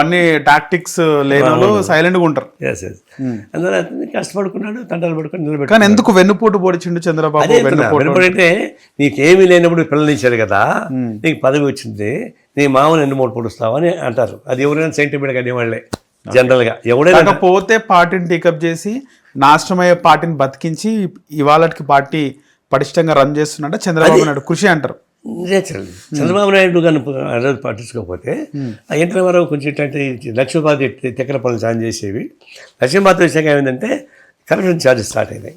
అన్ని టాక్టిక్స్ లేని వాళ్ళు సైలెంట్గా ఉంటారు. ఎస్ అందువల్ల కష్టపడుకున్నాడు తంటాలు పడుకొని కానీ ఎందుకు వెన్నుపోటు పొడిచిండు చంద్రబాబు? వెన్నుపోటు అంటే నీకేమీ లేనప్పుడు పిల్లలు ఇచ్చారు కదా నీకు పదవి వచ్చింది నీ మామూలు ఎన్ని మూడు పొడుస్తావు అని అంటారు. అది ఎవరైనా సెంటిమెంట్ అనేవాళ్ళే జనరల్గా ఎవడైనా కాకపోతే పార్టీని టేకప్ చేసి నాశనమయ్యే పార్టీని బతికించి ఇవాళకి పార్టీ పటిష్టంగా రన్ చేస్తున్నట్టు చంద్రబాబు నాయుడు కృషి అంటారు. నేచురల్ చంద్రబాబు నాయుడు కానీ ఆ రోజు పట్టించుకోకపోతే ఆ ఎన్టీ రామారావు కొంచెం ఏంటంటే లక్ష్మీపాతి తెక్కల పనులు సాయం చేసేవి. లక్ష్మీపాతి విషయంగా ఏమైందంటే కరప్షన్ ఛార్జెస్ స్టార్ట్ అయినాయి.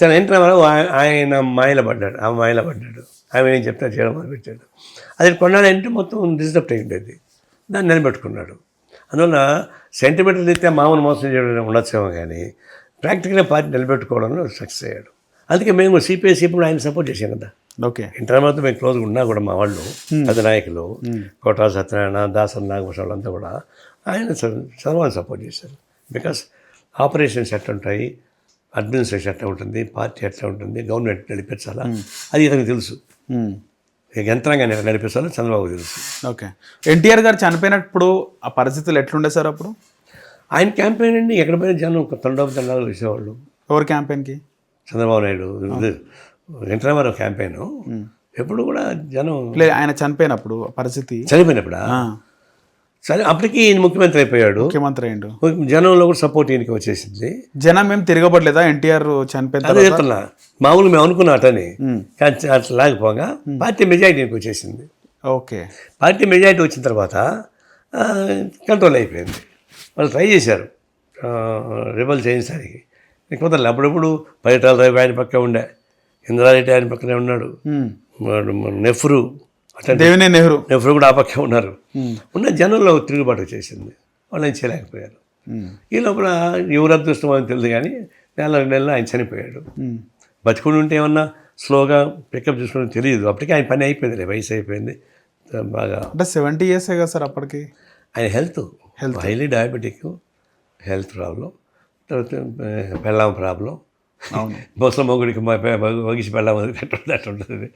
తన రామారావు ఆయ- ఆయన మాయల పడ్డాడు ఆ మాయల పడ్డాడు. ఆమె ఏం చెప్తా చేయడం మొదలుపెట్టాడు. అది కొన్నాడంటే మొత్తం డిస్టర్బ్ అయ్యింది అది దాన్ని నిలబెట్టుకున్నాడు. అందువల్ల సెంటిమెంటల్ అయితే మామూలు మోసం చేయడం ఉండొచ్చేమో కానీ ప్రాక్టికల్గా పార్టీ నిలబెట్టుకోవడంలో సక్సెస్ అయ్యాడు. అందుకే మేము సిపిఐ ఇప్పుడు ఆయన సపోర్ట్ చేసాం కదా. ఓకే. ఇంటర్మతో మేము క్లోజ్గా ఉన్నా కూడా మా వాళ్ళు పెద్ద నాయకులు కోటా సత్యనారాయణ దాసన్ నాగభూషణ వాళ్ళంతా కూడా ఆయన చదవాలని సపోర్ట్ చేశారు. బికాస్ ఆపరేషన్స్ ఎట్లా ఉంటాయి అడ్మినిస్ట్రేషన్ ఎట్లా ఉంటుంది పార్టీ ఎట్లా ఉంటుంది గవర్నమెంట్ నడిపించాలా అది ఇతనికి తెలుసు. యంత్రాంగాన్ని ఎట్లా నడిపించాలో చంద్రబాబు తెలుసు. ఓకే. ఎన్టీఆర్ గారు చనిపోయినప్పుడు ఆ పరిస్థితులు ఎట్లుండే సార్ అప్పుడు? ఆయన క్యాంపెయిన్ అండి ఎక్కడ పోయిన జనం తండోపు తండాలు వేసేవాళ్ళు ఎవరి క్యాంపెయిన్కి చంద్రబాబు నాయుడు వెంకటరామారావు క్యాంపెయిన్ ఎప్పుడు కూడా జనం లే ఆయన చనిపోయినప్పుడు పరిస్థితి. చనిపోయినప్పుడా? సరే అప్పటికి ఈయన ముఖ్యమంత్రి అయిపోయాడు. ముఖ్యమంత్రి అయిండు జనంలో కూడా సపోర్ట్ ఈయనకి వచ్చేసింది. జనం ఏం తిరగబడలేదా? ఎన్టీఆర్ చనిపోయిన మామూలు మేము అనుకున్న అటని. కానీ అట్లా లేకపోగా పార్టీ మెజారిటీకి వచ్చేసింది. ఓకే. పార్టీ మెజారిటీ వచ్చిన తర్వాత కంట్రోల్ అయిపోయింది. వాళ్ళు ట్రై చేశారు. రిబల్ చేయించడానికి. కుదరలే అప్పుడప్పుడు పరిటాల రవి ఆయన పక్క ఉండే. ఇంద్రారెడ్డి ఆయన పక్కనే ఉన్నాడు. నెహ్రూ అట్లా దేవినే నెహ్రూ. నెహ్రూ కూడా ఆ పక్కే ఉన్నారు. ఉన్న జనంలో తిరుగుబాటు వచ్చేసింది వాళ్ళు ఏం చేయలేకపోయారు. ఈ లోపల ఎవరు అదృష్టం అని తెలియదు కానీ నెల రెండు నెలలు ఆయన చనిపోయాడు. బతుకుని ఉంటే ఏమన్నా స్లోగా పికప్ చేసుకోవడం తెలియదు. అప్పటికే ఆయన పని అయిపోయింది వయసు అయిపోయింది. బాగా అంటే సెవెంటీ ఇయర్సే కదా సార్ అప్పటికి? ఆయన health health. Highly diabetic health problem తర్వాత పెళ్ళాం ప్రాబ్లం అవును. ముసలి మొగుడికి వగిసి పెళ్ళాం వదిలిపెట్టడం అట్లా ఉంటుంది.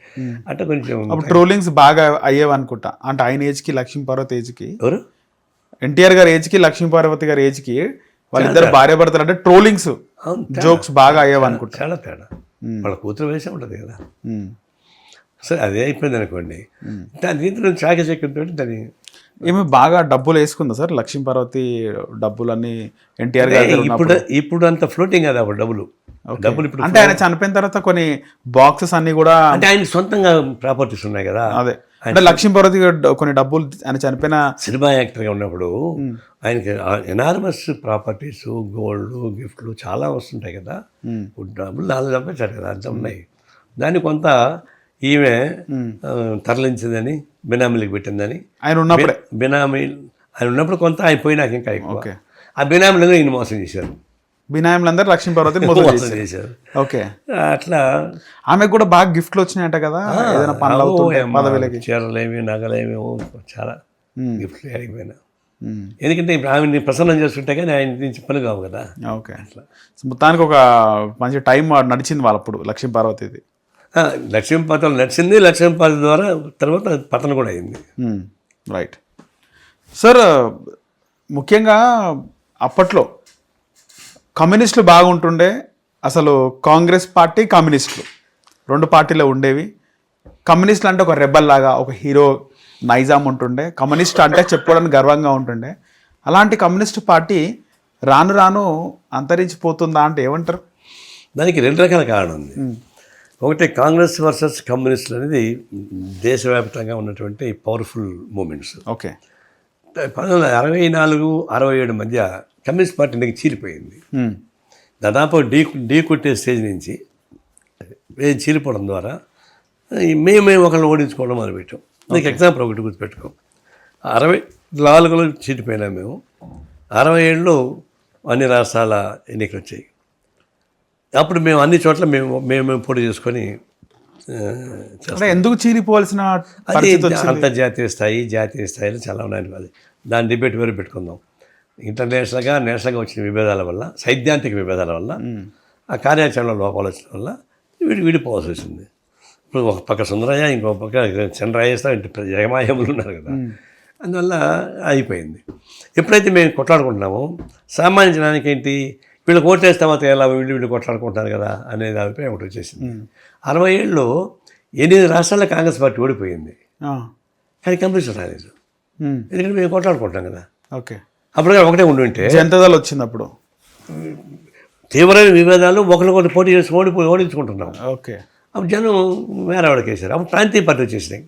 అంటే కొంచెం అప్పుడు ట్రోలింగ్స్ బాగా అయ్యేవి అనుకుంటా అంటే ఆయన ఏజ్కి లక్ష్మీ పార్వతి ఏజ్కి. ఎవరు? ఎన్టీఆర్ గారి ఏజ్కి లక్ష్మీ పార్వతి గారి ఏజ్కి వాళ్ళిద్దరు భార్య భర్తలు అంటే ట్రోలింగ్స్ జోక్స్ బాగా అయ్యేవి అనుకుంటా చాలా తేడా. వాళ్ళ కూతురు వయసే ఉంటుంది కదా. సరే అదే అయిపోయింది అనుకోండి దాని దీంట్లో చాకచక్యంతో దాన్ని ఈమె బాగా డబ్బులు వేసుకుందా సార్? లక్ష్మీ పార్వతి డబ్బులన్నీ ఎన్టీఆర్ గారి ఇప్పుడు ఇప్పుడు అంత ఫ్లోటింగ్ కదా డబ్బులు. డబ్బులు ఇప్పుడు అంటే ఆయన చనిపోయిన తర్వాత కొన్ని బాక్సెస్ అన్ని కూడా అంటే ఆయన సొంతంగా ప్రాపర్టీస్ ఉన్నాయి కదా. అదే. అంటే లక్ష్మీ పార్వతి కొన్ని డబ్బులు ఆయన చనిపోయిన సినిమా యాక్టర్గా ఉన్నప్పుడు ఆయనకి ఎనార్మస్ ప్రాపర్టీస్ గోల్డ్ గిఫ్ట్లు చాలా వస్తుంటాయి కదా. డబ్బులు నాలుగు సంపాదించాడు కదా అంత ఉన్నాయి. దాన్ని కొంత ఈమె తరలించిందని బినామీలకు పెట్టిందని. ఆయన ఉన్నప్పుడే? బినామీ ఆయన ఉన్నప్పుడు కొంత ఆయన పోయినాక ఇంకా ఎక్కువ. ఓకే. ఆ బినామీలను ఈయన మోసం చేశారు. బినాయంలందరూ లక్ష్మీ పార్వతిని మోసం చేశారు. ఓకే. అట్లా ఆమెకు కూడా బాగా గిఫ్ట్లు వచ్చినాయంట కదా? ఏదైనా పనులు పదవిలకి. చీరలేమి నగలేమి చాలా గిఫ్ట్లు అడిగిపోయినా. ఎందుకంటే ఇప్పుడు ఆమెని ప్రసన్నం చేస్తుంటే కానీ ఆయన నుంచి పని కావు కదా. ఓకే. సో మొత్తానికి ఒక మంచి టైం నడిచింది వాళ్ళప్పుడు లక్ష్మీ పార్వతిది ఆ, లక్ష్మీ పథం నడిచింది లక్ష్మీ పథం ద్వారా తర్వాత పతనం కూడా అయింది. రైట్ సార్ ముఖ్యంగా అప్పట్లో కమ్యూనిస్టులు బాగుంటుండే అసలు కాంగ్రెస్ పార్టీ కమ్యూనిస్టులు. రెండు పార్టీలు ఉండేవి. కమ్యూనిస్టులు అంటే ఒక రెబల్ లాగా ఒక హీరో నైజాం ఉంటుండే. కమ్యూనిస్ట్ అంటే చెప్పుకోవడానికి గర్వంగా ఉంటుండే. అలాంటి కమ్యూనిస్ట్ పార్టీ రాను రాను అంతరించిపోతుందా అంటే ఏమంటారు? దానికి రెండు రకాల కారణం ఉంది. ఒకటి కాంగ్రెస్ వర్సెస్ కమ్యూనిస్టులు అనేది దేశవ్యాప్తంగా ఉన్నటువంటి పవర్ఫుల్ మూమెంట్స్. ఓకే. పంతొమ్మిది వందల అరవై నాలుగు అరవై ఏడు మధ్య కమ్యూనిస్ట్ పార్టీ అనేది చీలిపోయింది. ఉమ్. దాదాపు ఢీ ఢీ కొట్టే స్టేజ్ నుంచి చీలిపోవడం ద్వారా మేమే ఒకరిని ఓడించుకోవడం మొదలుపెట్టాం. నీకు ఎగ్జాంపుల్ ఒకటి గుర్తుపెట్టుకో. అరవై నాలుగులో చీలిపోయినాం మేము. అరవై ఏడులో అన్ని రాష్ట్రాల ఎన్నికలు వచ్చాయి. అప్పుడు మేము అన్ని చోట్ల మేము మేము మేము పోటీ చేసుకొని ఎందుకు చీలిపోవాల్సిన అది అంతర్జాతీయ స్థాయి జాతీయ స్థాయిలో చాలా ఉన్నాయి అది. దాని డిబేట్ వేరు పెట్టుకుందాం. ఇంటర్నేషనల్గా నేషనల్గా వచ్చిన విభేదాల వల్ల సైద్ధాంతిక విభేదాల వల్ల ఆ కార్యాచరణ లోపాలు వచ్చిన వల్ల వీడి విడిపోవాల్సి వచ్చింది ఇప్పుడు ఒక పక్క సుందరయ్య ఇంకో పక్క చంద్రయ్య ఇంటి జగమాయములు ఉన్నారు కదా. అందువల్ల అయిపోయింది. ఎప్పుడైతే మేము కొట్లాడుకుంటున్నామో సామాన్య జనానికి ఏంటి? వీళ్ళు ఓటేస్తే మాత్రం ఎలా వీళ్ళు వీళ్ళు కొట్లాడుకుంటారు కదా అనేది అభిప్రాయం ఒకటి వచ్చేసింది. అరవై ఏళ్ళలో ఎనిమిది రాష్ట్రాల్లో కాంగ్రెస్ పార్టీ ఓడిపోయింది. కానీ కమ్యూనిస్టులు రాలేదు. ఎందుకంటే మేము కొట్లాడుకుంటాం కదా. ఓకే. అప్పుడు ఒకటే ఉండి ఉంటే జనతాదళ్ వచ్చింది అప్పుడు తీవ్రమైన విభేదాలు ఒకరికొకరు పోటీ చేసి ఓడిపోయి ఓడించుకుంటున్నాం. ఓకే. అప్పుడు జనం వేరే వాడికి వేశారు. అప్పుడు ప్రాంతీయ పార్టీ వచ్చేసినాయి.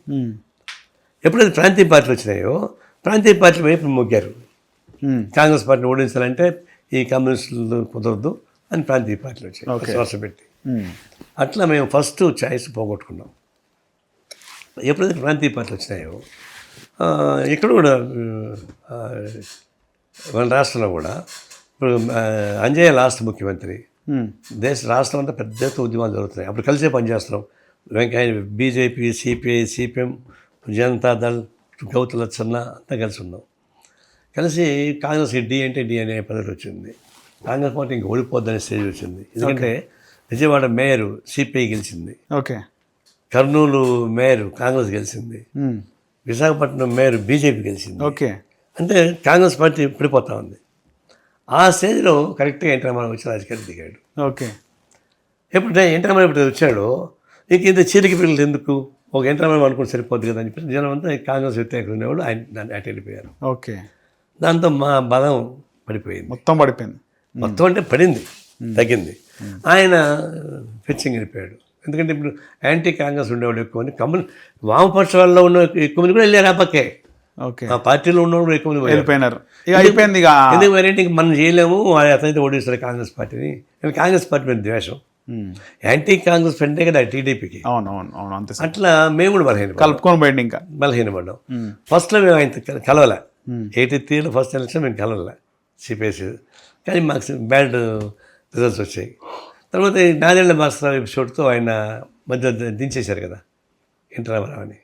ఎప్పుడైతే ప్రాంతీయ పార్టీలు వచ్చినాయో ప్రాంతీయ పార్టీలు వైపు మొగ్గారు. కాంగ్రెస్ పార్టీని ఓడించాలంటే ఈ కమ్యూనిస్టులు కుదరదు అని ప్రాంతీయ పార్టీలు వచ్చాయి. శ్వాస పెట్టి. అట్లా మేము ఫస్ట్ ఛాయిస్ పోగొట్టుకున్నాం. ఎప్పుడైతే ప్రాంతీయ పార్టీలు వచ్చినాయో ఇక్కడ కూడా మన రాష్ట్రంలో కూడా ఇప్పుడు అంజయ్య లాస్ట్ ముఖ్యమంత్రి. దేశ రాష్ట్రం అంతా పెద్ద ఎత్తున ఉద్యమాలు జరుగుతున్నాయి. అప్పుడు కలిసే పనిచేస్తున్నాం. Venkaiah BJP CPI CPM Janata Dal Gouthu Latchanna అంతా కలిసి ఉన్నాం. కలిసి కాంగ్రెస్ డి అంటే డి అనే పద్ధతి వచ్చింది. కాంగ్రెస్ పార్టీ ఇంక ఓడిపోద్దనే స్టేజ్ వచ్చింది. ఎందుకంటే విజయవాడ మేయర్ సిపిఐ గెలిచింది. ఓకే. కర్నూలు మేయర్ కాంగ్రెస్ గెలిచింది. విశాఖపట్నం మేయర్ బీజేపీ గెలిచింది. ఓకే. అంటే కాంగ్రెస్ పార్టీ పడిపోతా ఉంది. ఆ స్టేజ్లో కరెక్ట్గా ఎన్టీ రామారావు వచ్చి రాజకీయాలు దిగాడు. ఓకే. ఎప్పుడైతే ఎన్టీ రామారావు ఎప్పుడు వచ్చాడో ఇంక ఇంత చీలిక పిల్లలు ఎందుకు? ఒక ఎన్టీ రామారావు అనుకుని సరిపోద్ది కదా అని చెప్పి జనం అంతా కాంగ్రెస్ వ్యతిరేకులు ఉండేవాడు ఆయన దాన్ని అటు వెళ్ళిపోయారు ఓకే. దాంతో మా బలం పడిపోయింది. మొత్తం పడిపోయింది. మొత్తం అంటే పడింది తగ్గింది. ఆయన ఫిచ్చింగ్ వెళ్ళిపోయాడు ఎందుకంటే ఇప్పుడు యాంటీ కాంగ్రెస్ ఉండేవాడు ఎక్కువ మంది కమ్యూని వామపక్షాల్లో ఉన్న ఎక్కువ మంది కూడా వెళ్ళారు ఆ పక్కే. ఓకే. ఆ పార్టీలో ఉన్నవాడు ఎక్కువ మంది. వెళ్ళిపోయినారు. ఇక అయిపోయింది ఇక. ఎందుకు వేరేంటి ఇంక మనం చేయలేము అతనైతే ఓడిస్తారు కాంగ్రెస్ పార్టీని. కాంగ్రెస్ పార్టీ మీద ద్వేషం. యాంటీ కాంగ్రెస్ ఫ్రెండే కదా టీడీపీకి. అవును అవును అవును అంతే సార్. అట్లా మేము కూడా బలహీన కలుపుకొని పోయింది ఇంకా. బలహీనపడ్డాం. ఫస్ట్లో మేము ఆయన కలవలే. ఎయిటీ త్రీలో ఫస్ట్ ఎలక్షన్ మేము కలవలే సిపిఎస్ కానీ మాకు బ్యాడ్ రిజల్ట్స్ వచ్చాయి. తర్వాత నాదేళ్ళ భాస్కరరావు ఎపిసోడ్తో ఆయన మధ్య దించేశారు కదా ఎన్టీ రామారావు అని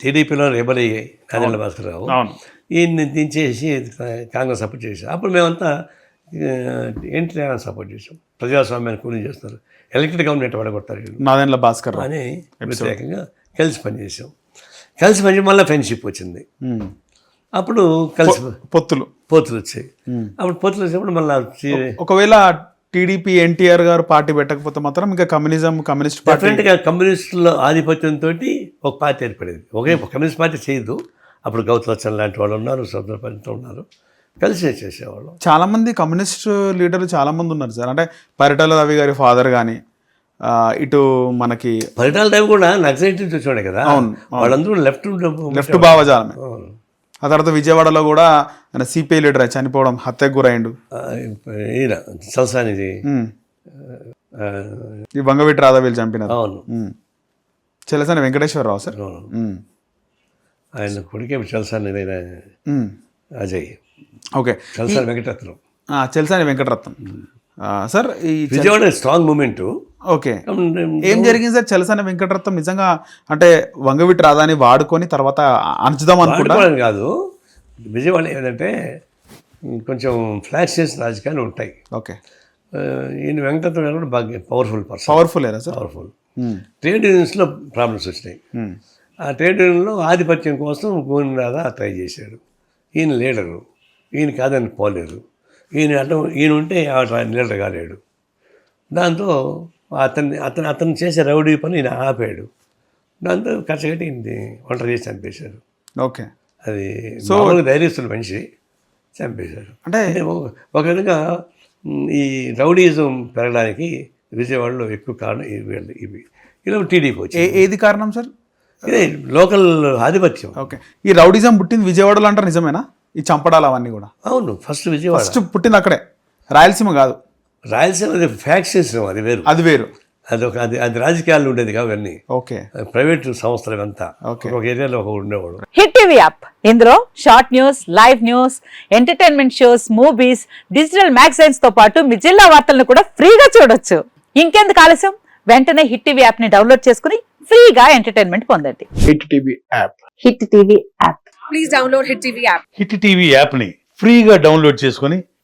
టీడీపీలో రెబల్ అయ్యాయి నాదేళ్ళ భాస్కరరావు అవును. ఈయన్ని దించేసి కాంగ్రెస్ సపోర్ట్ చేశాం అప్పుడు మేమంతా ఎన్టీ రామారావు సపోర్ట్ చేసాం ప్రజాస్వామ్యాన్ని కూలి చేస్తున్నారు. ఎలక్టెడ్ గవర్నమెంట్ పడగొడతారు వీళ్ళు. నాదెండ్ల భాస్కర్ రావు అని వ్యతిరేకంగా కలిసి పనిచేసాం కలిసి పని మళ్ళీ ఫ్రెండ్షిప్ వచ్చింది. అప్పుడు కలిసి పొత్తులు. పోతులు వచ్చాయి. అప్పుడు పోతులు వచ్చినప్పుడు మళ్ళీ ఒకవేళ టీడీపీ ఎన్టీఆర్ గారు పార్టీ పెట్టకపోతే మాత్రం ఇంకా కమ్యూనిజం కమ్యూనిస్ట్ పార్టీ డెఫినెట్గా కమ్యూనిస్టుల ఆధిపత్యంతో ఒక పార్టీ ఏర్పడేది. ఒకే కమ్యూనిస్ట్ పార్టీ చేయదు. అప్పుడు గౌతలచ్చన్ లాంటి వాళ్ళు ఉన్నారు స్వతంత్ర ఉన్నారు. కలిసి చేసేవాళ్ళు. చాలా మంది కమ్యూనిస్ట్ లీడర్లు చాలా మంది ఉన్నారు సార్. అంటే పరిటాల రవి గారి ఫాదర్ కానీ ఇటు మనకి పరిటాల టైం కూడా నక్సలైట్ నుంచి వచ్చాడే కదా వాళ్ళందరూ లెఫ్ట్ లెఫ్ట్ భావజాలమే. ఆ తర్వాత విజయవాడలో కూడా ఆయన సిపిఐ లీడర్ చనిపోవడం హత్యకు గురైండు. ఆ, ఈ వంగవీటి రాధవీలు చంపినారు. అవును. చెలసాని వెంకటేశ్వరరావు సార్? అవును. ఆయన కొడుకే చలసాని. అజయ్. ఓకే. చలసాని వెంకటరత్నం. చెలసాని వెంకటరత్నం. సార్ ఈ విజయవాడ స్ట్రాంగ్ మూమెంట్ ఓకే. ఏం జరిగింది? సార్? చలసాని వెంకటరత్నం నిజంగా అంటే వంగవీటి రాధాని వాడుకొని తర్వాత అణచుదాం అనుకుంటా? వాడుకోవడం కాదు. విజయవాడ ఏంటంటే కొంచెం ఫ్లాష్ చేసిన రాజకీయాలు ఉంటాయి. ఓకే. ఈయన వెంకటరత్నం గారు కూడా బాగా powerful person powerful sir? Powerful um. Trade యూనియన్స్లో problems వచ్చినాయి. ఉమ్. ఆ ట్రేడ్ యూనియన్లో ఆధిపత్యం కోసం గోవింద రాధా ట్రై చేశాడు. ఈయన లీడరు. ఈయన కాదని పోలేదు. ఈయన అడ్డం ఈయన ఉంటే ఆ లీడర్ కాలేడు. దాంతో అతన్ని అతను అతను చేసే రౌడీ పని ఈయన ఆపాడు. దాంతో ఈయన్ని ఒంటరి చేసి చంపేశారు. ఓకే. అది మామూలుగా ధైర్యస్తున్న మనిషి చంపేశారు. అంటే ఒక- విధంగా ఈ రౌడీజం పెరగడానికి విజయవాడలో ఎక్కువ కారణం వీళ్ళు- ఇవి ఇలా టీడీపీ ఏ వచ్చింది ఏది కారణం సార్? ఇదే లోకల్ ఆధిపత్యం. ఓకే. ఈ రౌడిజం పుట్టింది విజయవాడలో అంటారు నిజమేనా? ఈ చంపడాలు అవన్నీ కూడా? అవును ఫస్ట్ విజయవాడ. ఫస్ట్ పుట్టింది అక్కడే. రాయలసీమ కాదు. రాయలసీమ అది ఫ్యాక్షన్ అది వేరు. అది వేరు. అది ఒక అది అది రాజకీయాలు ఉండేది కావు అన్నీ ఓకే. ప్రైవేట్ సంస్థలు Okay. ఒక ఏరియాలో ఒక ఉండేవాడు. Hit TV app. ఇందులో short news live news entertainment shows movies digital మ్యాగజైన్స్తో పాటు మీ జిల్లా వార్తలను కూడా ఫ్రీగా చూడొచ్చు. ఇంకెందుకు ఆలస్యం? వెంటనే హిట్ టీవీ యాప్ని డౌన్లోడ్ చేసుకుని ఫ్రీగా ఎంటర్టైన్మెంట్ పొందండి. Hit TV app. Hit TV app. Please download Hit TV app. Hit TV యాప్ని ఫ్రీగా డౌన్లోడ్ చేసుకొని